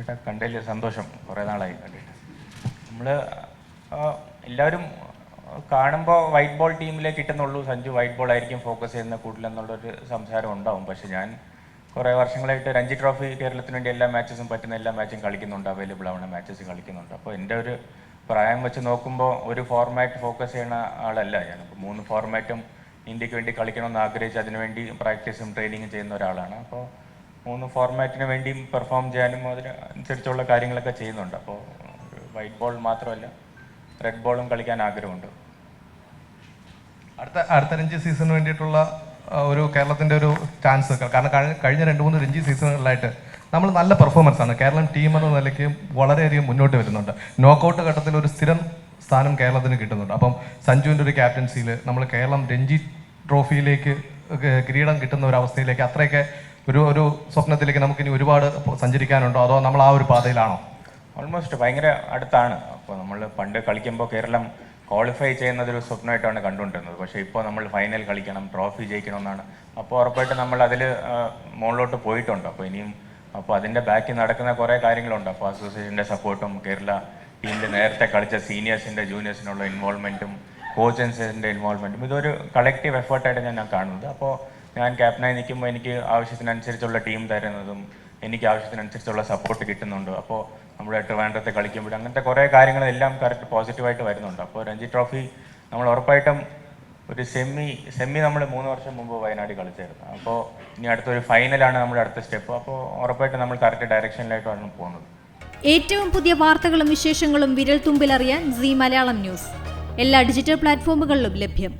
കണ്ടിട്ട് കണ്ടതിൽ സന്തോഷം കുറേ നാളായി കണ്ടിട്ട്. നമ്മൾ എല്ലാവരും കാണുമ്പോൾ വൈറ്റ് ബോൾ ടീമിലേ കിട്ടുന്നുള്ളൂ. സഞ്ജു വൈറ്റ് ബോൾ ആയിരിക്കും ഫോക്കസ് ചെയ്യുന്ന കൂടുതലെന്നുള്ളൊരു സംസാരം ഉണ്ടാവും. പക്ഷെ ഞാൻ കുറേ വർഷങ്ങളായിട്ട് രഞ്ജി ട്രോഫി കേരളത്തിന് വേണ്ടി എല്ലാ മാച്ചസും പറ്റുന്ന എല്ലാ മാച്ചും കളിക്കുന്നുണ്ട്. അവൈലബിൾ ആവുന്ന മാച്ചസ് കളിക്കുന്നുണ്ട്. അപ്പോൾ എന്റെ ഒരു പ്രായം വെച്ച് നോക്കുമ്പോൾ ഒരു ഫോർമാറ്റ് ഫോക്കസ് ചെയ്യുന്ന ആളല്ല ഞാൻ. മൂന്ന് ഫോർമാറ്റും ഇന്ത്യയ്ക്ക് വേണ്ടി കളിക്കണമെന്ന് ആഗ്രഹിച്ച് അതിനുവേണ്ടി പ്രാക്ടീസും ട്രെയിനിങ്ങും ചെയ്യുന്ന ഒരാളാണ്. അപ്പോൾ മൂന്ന് ഫോർമാറ്റിന് വേണ്ടിയും പെർഫോം ചെയ്യാനും അതിന് അനുസരിച്ചുള്ള കാര്യങ്ങളൊക്കെ ചെയ്യുന്നുണ്ട്. അപ്പോൾ വൈറ്റ് ബോൾ മാത്രമല്ല റെഡ് ബോളും കളിക്കാൻ ആഗ്രഹമുണ്ട്. അടുത്ത അടുത്ത രഞ്ജി സീസണിന് വേണ്ടിയിട്ടുള്ള ഒരു കേരളത്തിന്റെ ഒരു ചാൻസ് കാരണം കഴിഞ്ഞ രണ്ട് മൂന്ന് രഞ്ജി സീസണുകളിലായിട്ട് നമ്മൾ നല്ല പെർഫോമൻസ് ആണ്. കേരളം ടീം എന്ന നിലയ്ക്ക് വളരെയധികം മുന്നോട്ട് വരുന്നുണ്ട്. നോക്കൗട്ട് ഘട്ടത്തിൽ ഒരു സ്ഥിരം സ്ഥാനം കേരളത്തിന് കിട്ടുന്നുണ്ട്. അപ്പം സഞ്ജുവിന്റെ ഒരു ക്യാപ്റ്റൻസിയിൽ നമ്മൾ കേരളം രഞ്ജി ട്രോഫിയിലേക്ക് കിരീടം കിട്ടുന്ന ഒരു അവസ്ഥയിലേക്ക് അത്രയൊക്കെ ഒരു ഒരു സ്വപ്നത്തിലേക്ക് നമുക്കിനി ഒരുപാട് സഞ്ചരിക്കാനുണ്ടോ? അതോ നമ്മൾ ആ ഒരു പാതയിലാണോ? ഓൾമോസ്റ്റ് ഭയങ്കര അടുത്താണ്. അപ്പോൾ നമ്മൾ പണ്ട് കളിക്കുമ്പോൾ കേരളം ക്വാളിഫൈ ചെയ്യുന്നതൊരു സ്വപ്നമായിട്ടാണ് കണ്ടുകൊണ്ടിരുന്നത്. പക്ഷേ ഇപ്പോൾ നമ്മൾ ഫൈനൽ കളിക്കണം ട്രോഫി ജയിക്കണം എന്നാണ് അപ്പോൾ ഉറപ്പായിട്ട് നമ്മൾ അതിൽ മുകളിലോട്ട് പോയിട്ടുണ്ട്. അപ്പോൾ ഇനിയും അപ്പോൾ അതിന്റെ ബാക്കിൽ നടക്കുന്ന കുറേ കാര്യങ്ങളുണ്ട്. അപ്പോൾ അസോസിയേഷന്റെ സപ്പോർട്ടും കേരള ടീമിൽ നേരത്തെ കളിച്ച സീനിയേഴ്സിന്റെ ജൂനിയേഴ്സിനുള്ള ഇൻവോൾവ്മെന്റും കോച്ചൻസിന്റെ ഇൻവോൾവ്മെന്റും ഇതൊരു കളക്റ്റീവ് എഫേർട്ടായിട്ട് ഞാൻ കാണുന്നത്. അപ്പോൾ ഞാൻ ക്യാപ്റ്റനായി നിൽക്കുമ്പോൾ എനിക്ക് ആവശ്യത്തിനനുസരിച്ചുള്ള ടീം തരുന്നതും എനിക്ക് ആവശ്യത്തിനനുസരിച്ചുള്ള സപ്പോർട്ട് കിട്ടുന്നുണ്ട്. അപ്പോൾ നമ്മുടെ ട്രിവാൻഡ്രത്തെ കളിക്കുമ്പോൾ അങ്ങനത്തെ കുറേ കാര്യങ്ങളെല്ലാം കറക്റ്റ് പോസിറ്റീവായിട്ട് വരുന്നുണ്ട്. അപ്പോൾ രഞ്ജി ട്രോഫി നമ്മൾ ഉറപ്പായിട്ടും ഒരു സെമി സെമി നമ്മൾ മൂന്ന് വർഷം മുമ്പ് വയനാട് കളിച്ചായിരുന്നു. അപ്പോൾ ഇനി അടുത്തൊരു ഫൈനലാണ് നമ്മുടെ അടുത്ത സ്റ്റെപ്പ് അപ്പോൾ ഉറപ്പായിട്ടും നമ്മൾ കറക്റ്റ് ഡയറക്ഷനിലായിട്ടാണ് പോകുന്നത്. ഏറ്റവും പുതിയ വാർത്തകളും വിശേഷങ്ങളും വിരൽ തുമ്പിലറിയാൻ സി മലയാളം ന്യൂസ്. എല്ലാ ഡിജിറ്റൽ പ്ലാറ്റ്ഫോമുകളിലും ലഭ്യം.